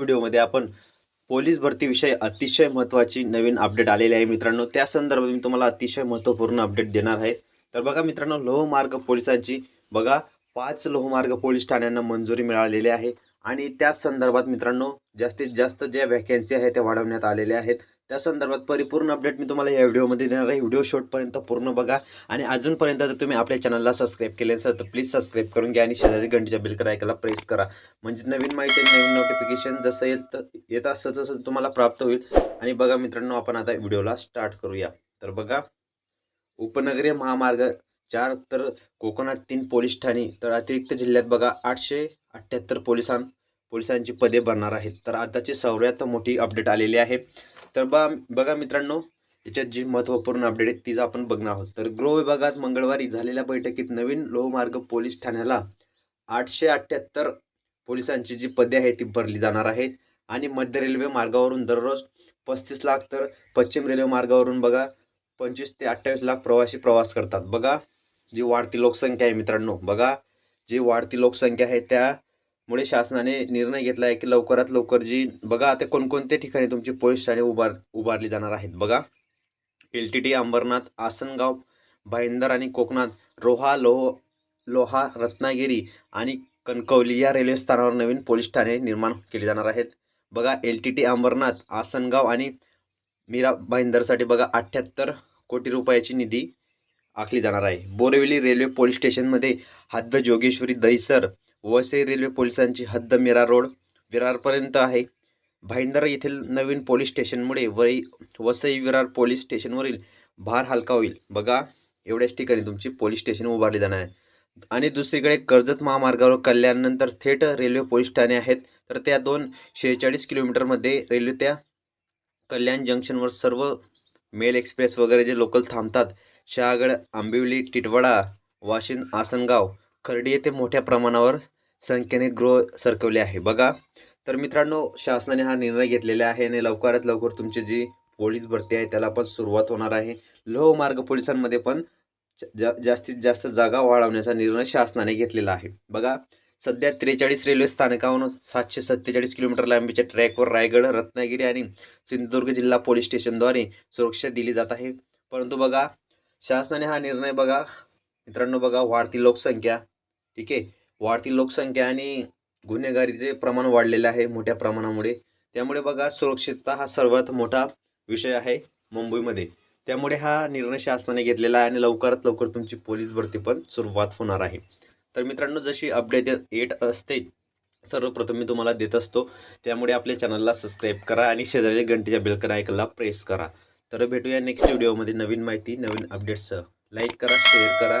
व्हिडिओमध्ये आपण पोलीस भरतीविषयी अतिशय महत्त्वाची नवीन अपडेट आलेली आहे मित्रांनो. त्या संदर्भात मी तुम्हाला अतिशय महत्त्वपूर्ण अपडेट देणार आहे. तर बघा मित्रांनो लोहमार्ग पोलिसांची बघा पाच लोहमार्ग पोलीस ठाण्यांना मंजुरी मिळालेली आहे. आणि त्या संदर्भात मित्रांनो जास्तीत जास्त ज्या व्हॅकन्सी आहेत त्या वाढवण्यात आलेल्या आहेत. त्या संदर्भात परिपूर्ण अपडेट मी तुम्हाला या व्हिडिओमध्ये देणार आहे. व्हिडिओ शॉर्टपर्यंत पूर्ण बघा. आणि अजूनपर्यंत जर तुम्ही आपल्या चॅनलला सबस्क्राईब केले असेल तर प्लीज सबस्क्राईब करून घ्या आणि शेजारी घंटीच्या बिलकर ऐकायला प्रेस करा. म्हणजे नवीन माहिती आणि नवीन नोटिफिकेशन जसं येत येत असतं तसं तुम्हाला प्राप्त होईल. आणि बघा मित्रांनो आपण आता व्हिडिओला स्टार्ट करूया. तर बघा उपनगरीय महामार्ग चार तर कोकणात तीन पोलीस ठाणे तर अतिरिक्त जिल्ह्यात बघा आठशे अठ्ठ्याहत्तर पोलिसां पोलिसांची पदे भरणार आहेत. तर आताची सर्वात मोठी अपडेट आलेली आहे. तर बा बघा मित्रांनो याच्यात जी महत्त्वपूर्ण अपडेट आहे तिचा आपण बघणार आहोत. तर गृह विभागात मंगळवारी झालेल्या बैठकीत नवीन लोहमार्ग पोलीस ठाण्याला आठशे अठ्ठ्याहत्तर पोलिसांची जी पदे आहेत ती भरली जाणार आहेत. आणि मध्य रेल्वे मार्गावरून दररोज पस्तीस लाख तर पश्चिम रेल्वे मार्गावरून बघा पंचवीस ते अठ्ठावीस लाख प्रवासी प्रवास करतात. बघा जी वाढती लोकसंख्या आहे मित्रांनो बघा जी वाढती लोकसंख्या आहे त्या मुळे शासनाने निर्णय घेतला आहे की लवकरात लवकर जी बघा आता कोणकोणत्या ठिकाणी तुमची पोलीस ठाणे उभार उभारली जाणार आहेत. बघा L T T Ambarnath Asangaon Bhayandar आणि कोकणात रोहा लोह लोहा रत्नागिरी आणि कणकवली या रेल्वे स्थानावर नवीन पोलीस ठाणे निर्माण केले जाणार आहेत. बघा L T T Ambarnath Asangaon आणि मीरा भाईंदरसाठी बघा अठ्ठ्याहत्तर कोटी रुपयाची निधी आखली जाणार आहे. बोरिवली रेल्वे पोलीस स्टेशनमध्ये हद्द जोगेश्वरी दहिसर वसई रेल्वे पोलिसांची हद्द मीरा रोड विरारपर्यंत आहे. भाईंदर येथील नवीन पोलीस स्टेशनमुळे वई वसई विरार पोलीस स्टेशनवरील भार हलका होईल. बघा एवढ्याच ठिकाणी तुमची पोलीस स्टेशन उभारली जाणार आहे. आणि दुसरीकडे कर्जत महामार्गावर कल्याणनंतर थेट रेल्वे पोलीस ठाणे आहेत. तर त्या दोन शेहेचाळीस किलोमीटरमध्ये रेल्वे त्या कल्याण जंक्शनवर सर्व मेल एक्सप्रेस वगैरे जे लोकल थांबतात शहागड आंबिवली टिटवाडा वाशिंद आसनगाव खर्डी येथे मोठ्या प्रमाणावर संख्येने गृह सरकवले आहे. बघा तर मित्रांनो शासनाने हा निर्णय घेतलेला आहे आणि लवकरात लवकर तुमची जी पोलीस भरती आहे त्याला पण सुरुवात होणार आहे. लोहमार्ग पोलिसांमध्ये पण जा जास्तीत जास्त जागा वाढवण्याचा निर्णय शासनाने घेतलेला आहे. बघा सध्या त्रेचाळीस रेल्वे स्थानकावरून सातशे सत्तेचाळीस किलोमीटर लांबीच्या ट्रॅकवर रायगड रत्नागिरी आणि सिंधुदुर्ग जिल्हा पोलीस स्टेशनद्वारे सुरक्षा दिली जात आहे. परंतु बघा शासनाने हा निर्णय बघा मित्रांनो बघा वाढती लोकसंख्या ठीक आहे? वाढती लोकसंख्या आणि गुन्हेगारीचे प्रमाण वाढलेले आहे मोठ्या प्रमाणामुळे त्यामुळे बघा सुरक्षितता हा सर्वात मोठा विषय आहे मुंबईमध्ये. त्यामुळे हा निर्णय शासनाने घेतलेला आहे आणि लवकरात लवकर तुमची पोलीस भरती पण सुरुवात होणार आहे. तर मित्रांनो जशी अपडेट येत असते सर्वप्रथम मी तुम्हाला देत असतो. त्यामुळे आपल्या चॅनलला सबस्क्राईब करा आणि शेजारी घंटेच्या बेलकन ऐकला प्रेस करा. तर भेटूया नेक्स्ट व्हिडिओमध्ये नवीन माहिती नवीन अपडेट्ससह लाईक करा शेअर करा.